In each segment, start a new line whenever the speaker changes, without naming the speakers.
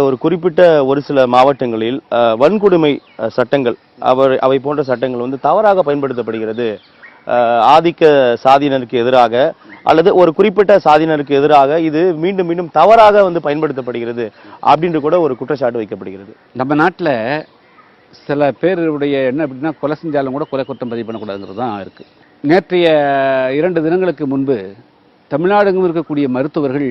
ஒரு குறிப்பிட்ட ஒரு சில மாவட்டங்களில் வன்கொடுமை சட்டங்கள் அவர் அவை போன்ற சட்டங்கள் வந்து தவறாக பயன்படுத்தப்படுகிறது. ஆதிக்க சாதியினருக்கு எதிராக அல்லது ஒரு குறிப்பிட்ட சாதியினருக்கு எதிராக இது மீண்டும் மீண்டும் தவறாக வந்து பயன்படுத்தப்படுகிறது அப்படின்று கூட ஒரு குற்றச்சாட்டு வைக்கப்படுகிறது.
நம்ம நாட்டில் சில பேருடைய என்ன அப்படின்னா கொலை செஞ்சாலும் கூட கொலை குற்றம் பதிவு பண்ணக்கூடாதுங்கிறது தான் இருக்குது நேற்றைய இரண்டு தினங்களுக்கு முன்பு தமிழ்நாடுங்க இருக்கக்கூடிய மருத்துவர்கள்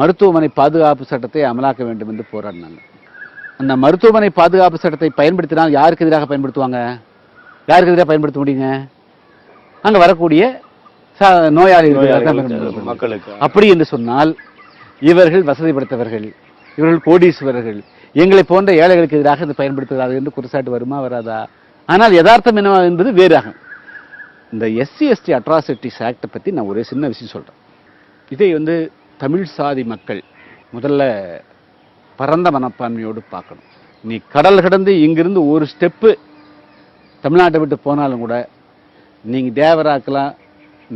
மருத்துவமனை பாதுகாப்பு சட்டத்தை அமலாக்க வேண்டும் என்று போராடினாங்க. அந்த மருத்துவமனை பாதுகாப்பு சட்டத்தை பயன்படுத்தினால் யாருக்கு எதிராக பயன்படுத்துவாங்க? யாருக்கு எதிராக பயன்படுத்த முடியுங்க? அங்க வரக்கூடிய நோயாளிகளுக்கு
மக்களுக்கு.
அப்படி என்று சொன்னால் இவர்கள் வசதி படைத்தவர்கள் இவர்கள் கோடீஸ்வரர்கள் எங்களை போன்ற ஏழைகளுக்கு எதிராக இது பயன்படுத்துகிறார்கள் என்று குற்றச்சாட்டு வருமா வராதா? ஆனால் யதார்த்தம் என்ன என்பது வேறாகும் இந்த எஸ்சி எஸ்டி அட்ராசிட்டிஸ் ஆக்டை பற்றி நான் ஒரே சின்ன விஷயம் சொல்கிறேன் இதை வந்து தமிழ் சாதி மக்கள் முதல்ல பரந்த மனப்பான்மையோடு பார்க்கணும். நீ கடல் கடந்து இங்கிருந்து ஒரு ஸ்டெப்பு தமிழ்நாட்டை விட்டு போனாலும் கூட நீங்கள் தேவராக்கலாம்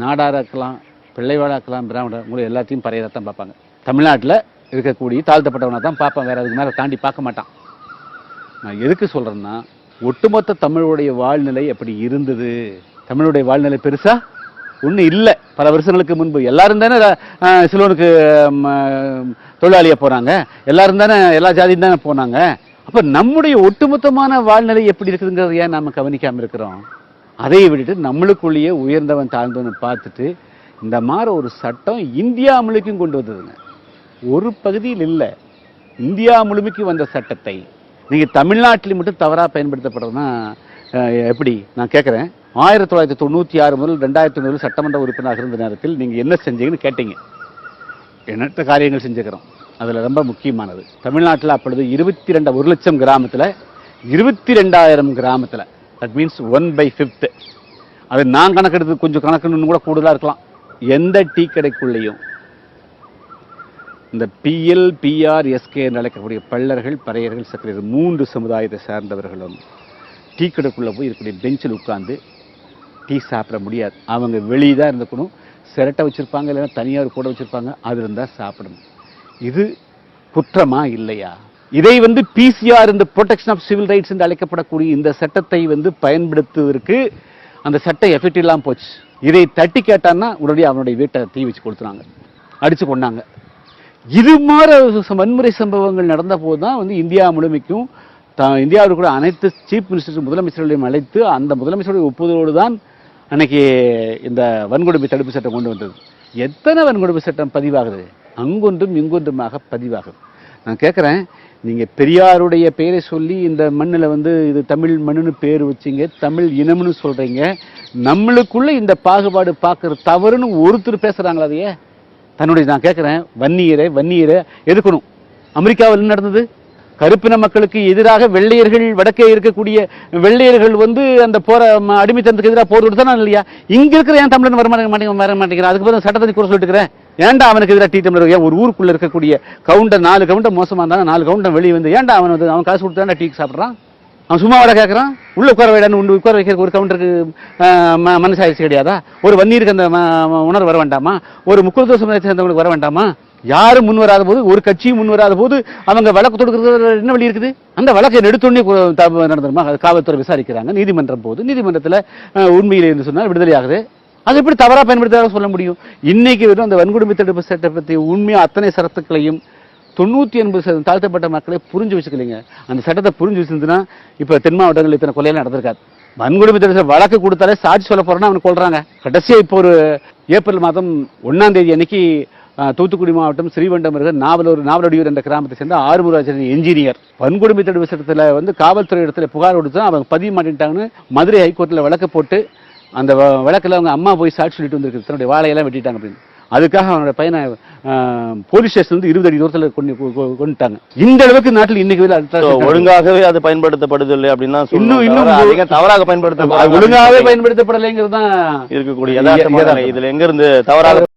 நாடாராக்கலாம் பிள்ளைவாடாக்கலாம் பிராமணர் உங்களை எல்லாத்தையும் பறையதான் தான் பார்ப்பாங்க. தமிழ்நாட்டில் இருக்கக்கூடிய தாழ்த்தப்பட்டவனை தான் பார்ப்பேன். வேறு அதுக்கு மேலே தாண்டி பார்க்க மாட்டான். நான் எதுக்கு சொல்கிறேன்னா ஒட்டுமொத்த தமிழுடைய வாழ்நிலை அப்படி இருந்தது? தமிழுடைய வாழ்நிலை பெருசாக ஒன்றும் இல்லை. பல வருஷங்களுக்கு முன்பு. எல்லாரும் தானே சிலோனுக்கு தொழிலாளியாக தொழிலாளியா போனாங்க எல்லாரும் தானே எல்லா ஜாதியும் தானே போனாங்க. அப்போ நம்முடைய ஒட்டுமொத்தமான வாழ்நிலை எப்படி இருக்குதுங்கிறத ஏன் நாம கவனிக்காமல் இருக்கிறோம்? அதை விட்டுட்டு நம்மளுக்குள்ளேயே உயர்ந்தவன் தாழ்ந்தவன் பார்த்துட்டு இந்த மாதிரி ஒரு சட்டம் இந்தியா முழுக்கும் கொண்டு வந்ததுங்க. ஒரு பகுதியில் இல்லை. இந்தியா முழுமைக்கு வந்த சட்டத்தை. நீங்கள் தமிழ்நாட்டில் மட்டும் தவறாக பயன்படுத்தப்படுறதுன்னா எப்படி? நான் கேட்குறேன் ஆயிரத்தி தொள்ளாயிரத்தி தொண்ணூற்றி ஆறு முதல் ரெண்டாயிரத்தி ஒன்று சட்டமன்ற உறுப்பினராக இருந்த நேரத்தில் நீங்கள் என்ன செஞ்சீங்கன்னு கேட்டீங்க. எண்ணற்ற காரியங்கள் செஞ்சுக்கிறோம்? அதில் ரொம்ப முக்கியமானது. தமிழ்நாட்டில் அப்பொழுது இருபத்தி ரெண்டு ஒரு லட்சம் கிராமத்தில் இருபத்தி ரெண்டாயிரம் கிராமத்தில் that means one by fifth அது நான் கணக்கெடுத்து கொஞ்சம் கணக்குன்னு கூட கூடுதலாக இருக்கலாம். எந்த டீ கடைக்குள்ளேயும் இந்த பிஎல் பிஆர் எஸ்கே என்று அழைக்கக்கூடிய பள்ளர்கள் பறையர்கள் சக்கரையர்கள் மூன்று சமுதாயத்தை சார்ந்தவர்களும் டீ கடைக்குள்ளே போய் இருக்கக்கூடிய பெஞ்சில் உட்கார்ந்து டீ சாப்பிட முடியாது. அவங்க வெளியே தான் இருந்துக்கணும். சிரட்டை வச்சுருப்பாங்க இல்லைன்னா தனியார் கூட வச்சுருப்பாங்க அது இருந்தால் சாப்பிடணும். இது குற்றமா இல்லையா? இதை வந்து பிசிஆர் இந்த ப்ரொடெக்ஷன் ஆஃப் சிவில் ரைட்ஸ் என்று அழைக்கப்படக்கூடிய இந்த சட்டத்தை வந்து பயன்படுத்துவதற்கு அந்த சட்டம் எஃபெக்ட் இல்லாமல் போச்சு. இதை தட்டி கேட்டான்னா உடனே அவனுடைய வீட்டை தீ வச்சு கொடுத்துனாங்க அடித்து கொண்டாங்க இது மாதிரி ச- வன்முறை சம்பவங்கள் நடந்த போது தான் வந்து இந்தியா முழுமைக்கும் த- இந்தியாவில் கூட அனைத்து சீஃப் மினிஸ்டர் முதலமைச்சர்களையும் அழைத்து அந்த முதலமைச்சருடைய ஒப்புதலோடு தான் அன்னைக்கு இந்த வன்கொடுமை தடுப்பு சட்டம் கொண்டு வந்தது. எத்தனை வன்கொடுமை சட்டம் பதிவாகுது அங்கொன்றும் இங்கொன்றுமாக பதிவாகுது நான் கேட்குறேன் நீங்கள் பெரியாருடைய பெயரை சொல்லி இந்த மண்ணில் வந்து இது தமிழ் மண்ணுன்னு பேர் வச்சீங்க தமிழ் இனம்னு சொல்கிறீங்க நம்மளுக்குள்ளே இந்த பாகுபாடு பார்க்குற தவறுன்னு ஒருத்தர் பேசுகிறாங்களா அதையே? தன்னுடைய நான் கேட்குறேன் வன்னியரை வன்னியரை எதுக்கணும் அமெரிக்காவில் என்ன நடந்தது? கருப்பின மக்களுக்கு எதிராக வெள்ளையர்கள் வடக்கே இருக்கக்கூடிய வெள்ளையர்கள் வந்து அந்த போற அடிமைத்தனத்துக்கு எதிராக போர் கொடுத்தானா இல்லையா? இங்க இருக்கிற ஏன் தமிழன் வர மாட்டேங்க வர மாட்டேங்கிறேன்? அதுக்கு பதிலாக சட்டத்தை கூட சொல்லிட்டுக்கிறேன் ஏன்டா அவனுக்கு எதிராக டீ தமிழர் ஏன் ஒரு ஊருக்குள்ள இருக்கக்கூடிய கவுண்டர் நாலு கவுண்டர் மோசமா இருந்தாலும் நாலு கவுண்டர் வெளியே வந்து ஏன்டா அவன் வந்து அவன் காசு கொடுத்தாண்டா டீ சாப்பிட்றான்? அவன் சும்மா வர கேட்கறான் உள்ள உட்கார வேடான்னு உண்டு உட்கார வைக்கிற ஒரு கவுண்டருக்கு மனசாயிடுச்சு கிடையாதா? ஒரு வன்னியருக்கு அந்த உணர்வு வர வேண்டாமா? ஒரு முக்குலத்துவ சமுதாயத்தை சேர்ந்தவங்களுக்கு வர வேண்டாமா? யாரும் முன் வராத போது ஒரு கட்சியும் முன் வராத போது அவங்க வழக்கு தொடுக்கிறது என்ன வழி இருக்குது? அந்த வழக்கை எடுத்தோடனே நடந்துருமா? அது காவல்துறை விசாரிக்கிறாங்க. நீதிமன்றம் போது நீதிமன்றத்தில் உண்மையில் இருந்து சொன்னால் விடுதலை ஆகுது. அது எப்படி தவறாக பயன்படுத்தாத சொல்ல முடியும்? இன்னைக்கு வரும் அந்த வன்கொடுமை தடுப்பு சட்டத்தை பற்றி உண்மையாக அத்தனை சரத்துக்களையும் தொண்ணூற்றி எண்பது சதவீதம் தாழ்த்தப்பட்ட மக்களை புரிஞ்சு வச்சுக்கலைங்க. அந்த சட்டத்தை புரிஞ்சு வச்சிருந்துன்னா இப்போ தென் மாவட்டங்களில் இத்தனை கொலையெல்லாம் நடந்திருக்காது. வன்கொடுமை தடுப்பு வழக்கு கொடுத்தாலே சாட்சி சொல்ல போறேன்னா அவனுக்கு கொள்றாங்க. கடைசியாக இப்போ ஒரு ஏப்ரல் மாதம் ஒன்னாம் தேதி அன்னைக்கு தூத்துக்குடி மாவட்டம் ஸ்ரீவண்டம் இருக்கிற நாவலூர் நாவலடியூர் என்ற கிராமத்தை சேர்ந்த ஆறுமுராஜன் என்ஜினியர் வன்கொடுமை தடுப்பு சட்டத்துல வந்து காவல்துறை இடத்துல புகார் கொடுத்து அவங்க பதிவு மாட்டேன்ட்டாங்கன்னு மதுரை ஹைகோர்ட்ல வழக்கு போட்டு அந்த வழக்குல அவங்க அம்மா போய் சாட்சி சொல்லிட்டு வந்திருக்கு. தன்னுடைய வாழையெல்லாம் வெட்டிட்டாங்க அப்படின்னு. அதுக்காக அவனோட பையனை போலீஸ் ஸ்டேஷன் வந்து இருபது அடி தூரத்தில் கொண்டு கொண்டுட்டாங்க. இந்த அளவுக்கு நாட்டில் இன்னைக்கு
ஒழுங்காகவே அது பயன்படுத்தப்படுது இல்லை அப்படின்னா
இன்னும் இன்னும்
தவறாக பயன்படுத்த
ஒழுங்காவே பயன்படுத்தப்படலைங்கிறது தான்
இருக்கக்கூடிய. இதுல எங்க இருந்து தவறாக